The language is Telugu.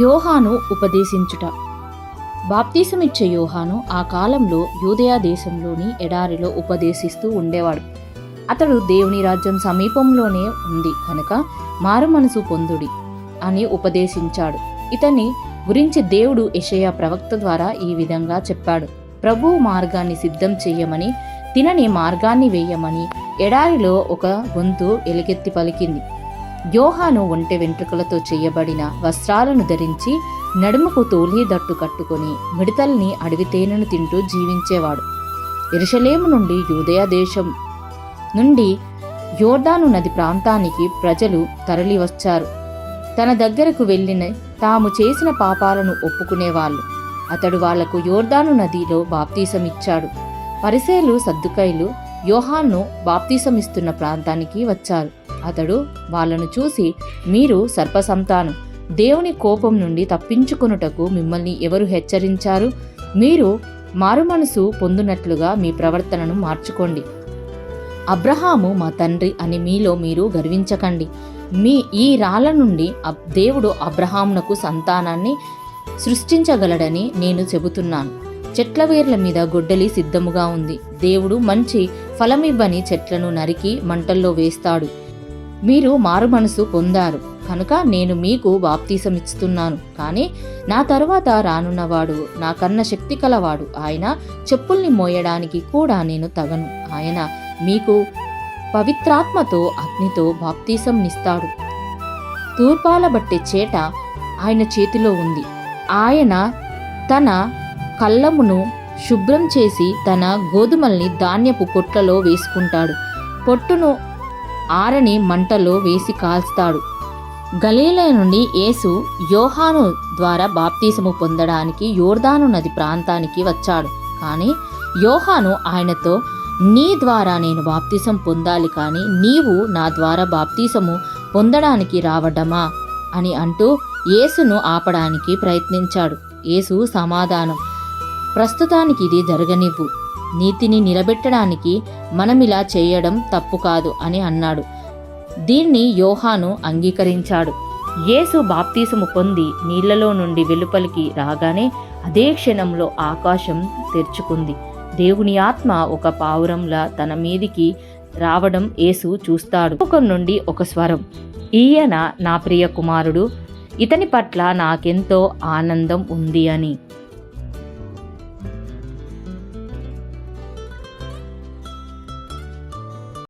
యోహాను ఉపదేశించుట. బాప్తీసమిచ్చే యోహాను ఆ కాలంలో యూదయా దేశంలోని ఎడారిలో ఉపదేశిస్తూ ఉండేవాడు. అతడు దేవుని రాజ్యం సమీపంలోనే ఉంది కనుక మారు మనసు పొందుడి అని ఉపదేశించాడు. ఇతని గురించి దేవుడు యెషయా ప్రవక్త ద్వారా ఈ విధంగా చెప్పాడు. ప్రభు మార్గాన్ని సిద్ధం చెయ్యమని తినని మార్గాన్ని వేయమని ఎడారిలో ఒక గొంతు ఎలుగెత్తి పలికింది. యోహాను ఒంటె వెంట్రుకలతో చేయబడిన వస్త్రాలను ధరించి నడుముకు తోలి దట్టు కట్టుకొని మిడతల్ని అడవి తేనెను తింటూ జీవించేవాడు. ఎరుషలేము నుండి యూదయ దేశం నుండి యోర్దాను నది ప్రాంతానికి ప్రజలు తరలి వచ్చారు. తన దగ్గరకు వెళ్ళిన తాము చేసిన పాపాలను ఒప్పుకునేవాళ్ళు. అతడు వాళ్ళకు యోర్దాను నదిలో బాప్తీసమిచ్చాడు. పరిసేలు సద్దుకైలు యోహాన్ను బాప్తీసమిస్తున్న ప్రాంతానికి వచ్చారు. అతడు వాళ్ళను చూసి మీరు సర్పసంతానం. దేవుని కోపం నుండి తప్పించుకొనుటకు మిమ్మల్ని ఎవరు హెచ్చరించారు? మీరు మారుమనసు పొందునట్లుగా మీ ప్రవర్తనను మార్చుకోండి. అబ్రహాము మా తండ్రి అని మీలో మీరు గర్వించకండి. మీ ఈ రాళ్ళ నుండి అబ్- దేవుడు అబ్రహామునకు సంతానాన్ని సృష్టించగలడని నేను చెబుతున్నాను. చెట్ల వేర్ల మీద గొడ్డలి సిద్ధముగా ఉంది. దేవుడు మంచి ఫలమివ్వని చెట్లను నరికి మంటల్లో వేస్తాడు. మీరు మారు మనసు పొందారు. కనుక నేను మీకు బాప్తీసమిస్తున్నాను కానీ నా తర్వాత రానున్నవాడు నాకన్న శక్తి కలవాడు ఆయన చెప్పుల్ని మోయడానికి కూడా నేను తగను. ఆయన మీకు పవిత్రాత్మతో అగ్నితో బాప్తీసంనిస్తాడు. తూర్పాల బట్టే చేట ఆయన చేతిలో ఉంది. ఆయన తన కళ్ళమును శుభ్రం చేసి తన గోధుమల్ని ధాన్యపు కొట్లలో వేసుకుంటాడు. పొట్టును ఆరని మంటలో వేసి కాల్స్తాడు గలీల నుండి యేసు యోహాను ద్వారా బాప్తీసము పొందడానికి యోర్దాను నది ప్రాంతానికి వచ్చాడు. కానీ యోహాను ఆయనతో నీ ద్వారా నేను బాప్తీసం పొందాలి కానీ నీవు నా ద్వారా బాప్తీసము పొందడానికి రావడమా? అని అంటూ యేసును ఆపడానికి ప్రయత్నించాడు. యేసు సమాధానం ప్రస్తుతానికి ఇది జరగనివ్వు. నీతిని నిలబెట్టడానికి మనమిలా చేయడం తప్పు కాదు అని అన్నాడు. దీన్ని యోహాను అంగీకరించాడు. యేసు బాప్తీసము పొంది నీళ్ళలో నుండి వెలుపలికి రాగానే అదే క్షణంలో ఆకాశం తెరుచుకుంది. దేవుని ఆత్మ ఒక పావురంలా తన మీదికి రావడం యేసు చూస్తాడు. ఒక నుండి ఒక స్వరం ఈయన నా ప్రియ కుమారుడు ఇతని పట్ల నాకెంతో ఆనందం ఉంది అని